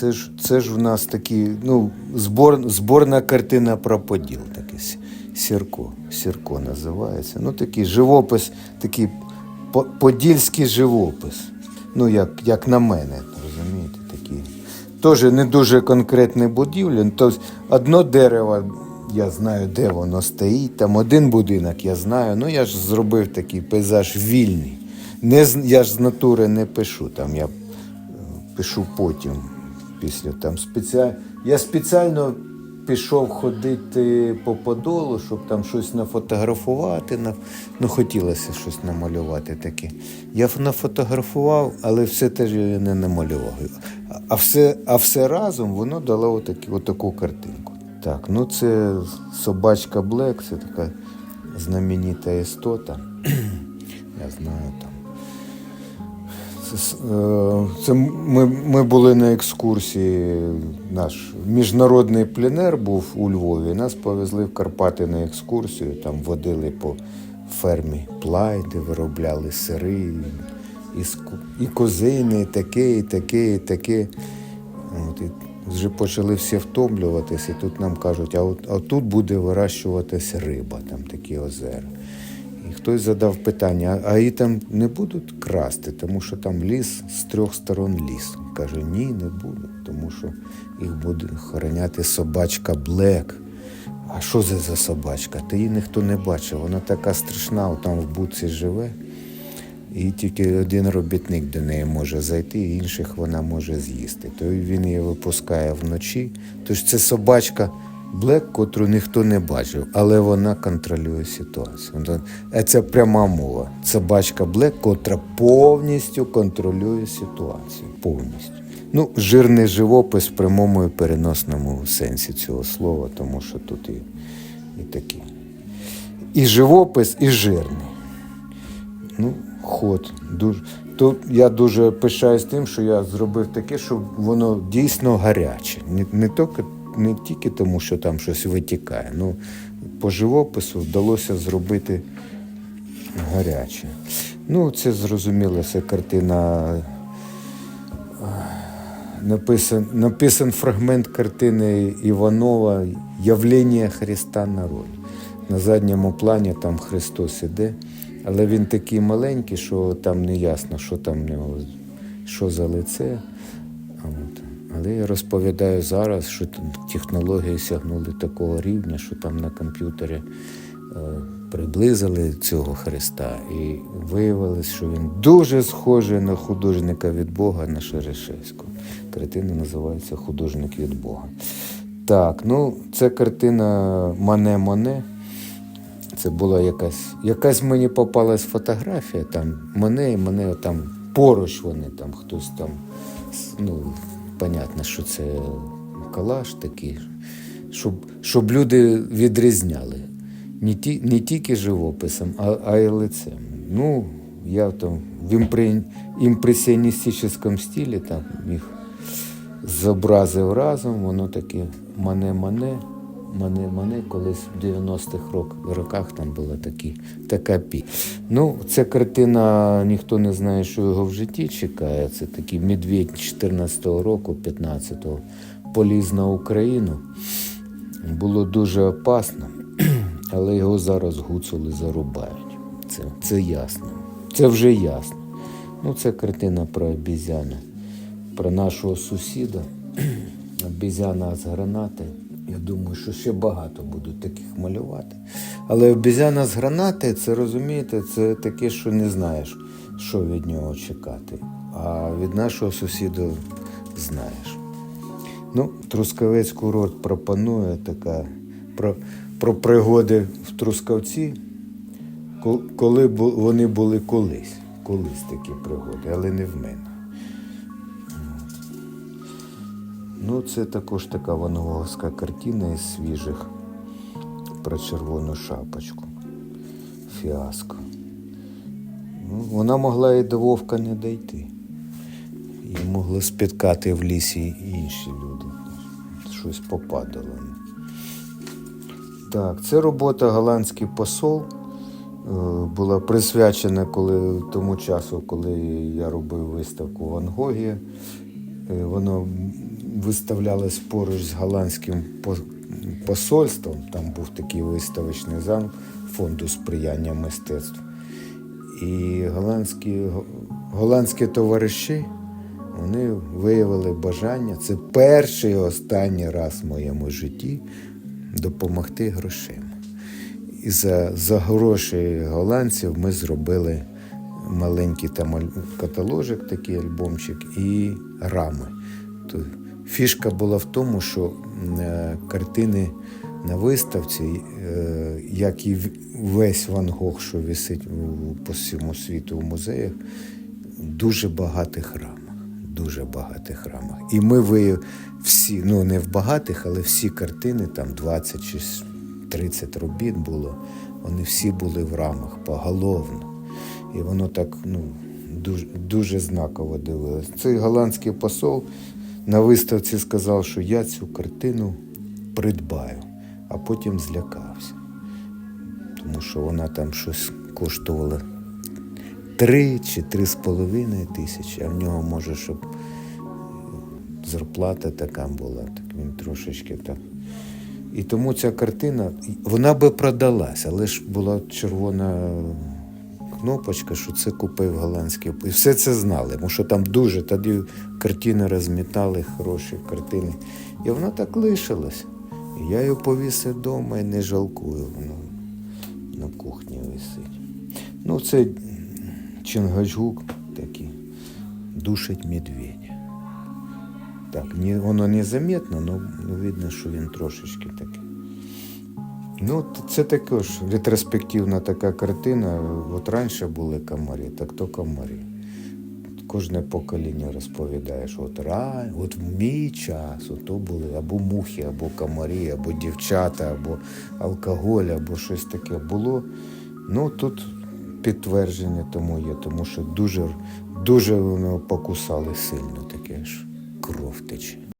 Це ж, це ж в нас такі, ну, збор, зборна картина про поділ. Такий С- Сірко. Сірко називається. Ну, такий живопис, такий подільський живопис. Ну, як, як на мене, розумієте, такий. Теж не дуже конкретний будівля. Тобто одно дерево, я знаю, де воно стоїть, там один будинок, я знаю. Ну, я ж зробив такий пейзаж вільний. Не, я ж з натури не пишу, там я е, пишу потім. Після там спеціаль... Я спеціально пішов ходити по подолу, щоб там щось нафотографувати. На... Ну, хотілося щось намалювати таке. Я нафотографував, але все теж я не намалював. А- все, а все разом воно дало отакі, отаку картинку. Так, ну це собачка Блек, це така знаменита істота. Я знаю. Е, це ми, ми були на екскурсії. Наш міжнародний пленер був у Львові. Нас повезли в Карпати на екскурсію. Там водили по фермі Плай, де виробляли сири, і, і козини, і таке, і таке, і таке. От, і вже почали всі втомлюватися, і тут нам кажуть, а, от, а тут буде вирощуватися риба, там такі озера. Хтось задав питання, а, а її там не будуть красти, тому що там ліс з трьох сторон ліс. Каже, ні, не будуть, тому що їх буде охороняти собачка Блек. А що це за собачка? Та її ніхто не бачив. Вона така страшна, там в буці живе. І тільки один робітник до неї може зайти, інших вона може з'їсти. То він її випускає вночі. Тож це собачка Блек, котру ніхто не бачив, але вона контролює ситуацію. Е, Це пряма мова. Собачка Блек, котра повністю контролює ситуацію. Повністю. Ну, жирний живопис в прямому і переносному сенсі цього слова, тому що тут і, і такі. І живопис, і жирний. Ну, ход. Дуже. То я дуже пишаюсь тим, що я зробив таке, щоб воно дійсно гаряче. Не, не, тільки, не тільки тому, що там щось витікає. Ну, по живопису вдалося зробити гаряче. Ну, це зрозуміло, це картина. Написан, написан фрагмент картини Іванова Явлення Христа народ. На задньому плані там Христос іде, але він такий маленький, що там не ясно, що там в нього, що за лице. Але я розповідаю зараз, що технології сягнули такого рівня, що там на комп'ютері е, приблизили цього Христа і виявилось, що він дуже схожий на художника від Бога на Шерешевського. Картина називається Художник від Бога. Так, ну це картина Мане Моне. Це була якась. Якась мені попалась фотографія, там мене і мене там поруч вони, там хтось там. Ну, понятно, що це калаш такий, щоб, щоб люди відрізняли. Не, ті, не тільки живописом, а, а й лицем. Ну, я там в імпре, імпресіоністичному стилі там їх зобразив разом, воно таке мане-мане, мане-мане, колись в 90-х рок- роках там була такі, така пі. Ну, ця картина, ніхто не знає, що його в житті чекає. Це такий медведь 14-го року, 15-го, поліз на Україну. Було дуже опасно, але його зараз гуцули зарубають. Це, це ясно. Це вже ясно. Ну, це картина про обізяну, про нашого сусіда. Обізяна з гранати. Я думаю, що ще багато будуть таких малювати. Але обізяна з гранати, це розумієте, це таке, що не знаєш, що від нього чекати. А від нашого сусіда знаєш. Ну, Трускавець курорт пропонує така про, про пригоди в Трускавці, коли вони були колись. Колись такі пригоди, але не в мене. Ну, це також така ванговська картина із свіжих про червону шапочку. Фіаско. Ну, вона могла і до Вовка не дійти. Їй могли спіткати в лісі інші люди. Щось попадало. Так, це робота голландський посол. е, Була присвячена коли, тому часу, коли я робив виставку в Ангогії. Е, Воно виставлялась поруч з голландським посольством. Там був такий виставочний зал фонду сприяння мистецтв. І голландські, голландські товариші вони виявили бажання. Це перший і останній раз в моєму житті допомогти грошима. І за, за гроші голландців ми зробили маленький там каталожик, такий альбомчик, і рами. Фішка була в тому, що е, картини на виставці, е, як і весь Ван Гог, що висить по всьому світу в музеях, дуже багатих рамах. Дуже багатих рамах. І ми ви всі, ну не в багатих, але всі картини, там 20 чи 30 робіт було, вони всі були в рамах поголовно. І воно так ну, дуже, дуже знаково дивилось. Цей голландський посол на виставці сказав, що я цю картину придбаю, а потім злякався. Тому що вона там щось коштувала три чи три з половиною тисячі, а в нього може, щоб зарплата така була, так він трошечки так. І тому ця картина, вона би продалась, але ж була червона кнопочка, що це купив голландський. І все це знали, тому що там дуже тоді картини розмітали, хороші картини. І вона так лишилась. Я її повісив вдома і не жалкую. Воно на кухні висить. Ну, це Чингачгук такий душить медведя. Так, воно незаметно, але видно, що він трошечки такий. Ну, це також ретроспективна така картина. От раніше були комарі, так то комарі. Кожне покоління розповідає, що от рай, от в мій час ото були або мухи, або комарі, або дівчата, або алкоголь, або щось таке було. Ну тут підтвердження тому є, тому що дуже, дуже воно покусали сильно таке ж кров тече.